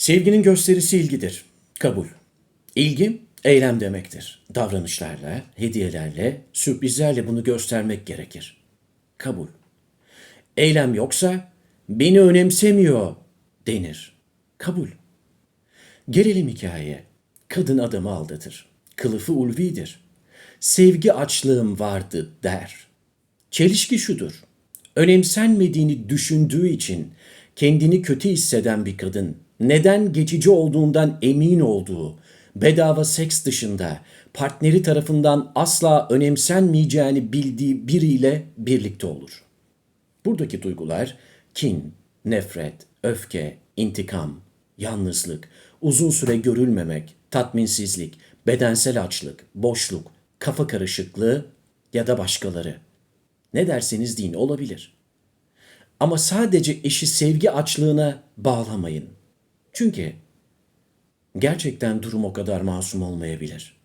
Sevginin gösterisi ilgidir. Kabul. İlgi, eylem demektir. Davranışlarla, hediyelerle, sürprizlerle bunu göstermek gerekir. Kabul. Eylem yoksa, beni önemsemiyor denir. Kabul. Gelelim hikayeye. Kadın adamı aldatır. Kılıfı ulvidir. Sevgi açlığım vardı der. Çelişki şudur. Önemsenmediğini düşündüğü için kendini kötü hisseden bir kadın neden geçici olduğundan emin olduğu, bedava seks dışında partneri tarafından asla önemsenmeyeceğini bildiği biriyle birlikte olur. Buradaki duygular kin, nefret, öfke, intikam, yalnızlık, uzun süre görülmemek, tatminsizlik, bedensel açlık, boşluk, kafa karışıklığı ya da başkaları. Ne derseniz deyin olabilir. Ama sadece eşi sevgi açlığına bağlamayın. Çünkü gerçekten durum o kadar masum olmayabilir.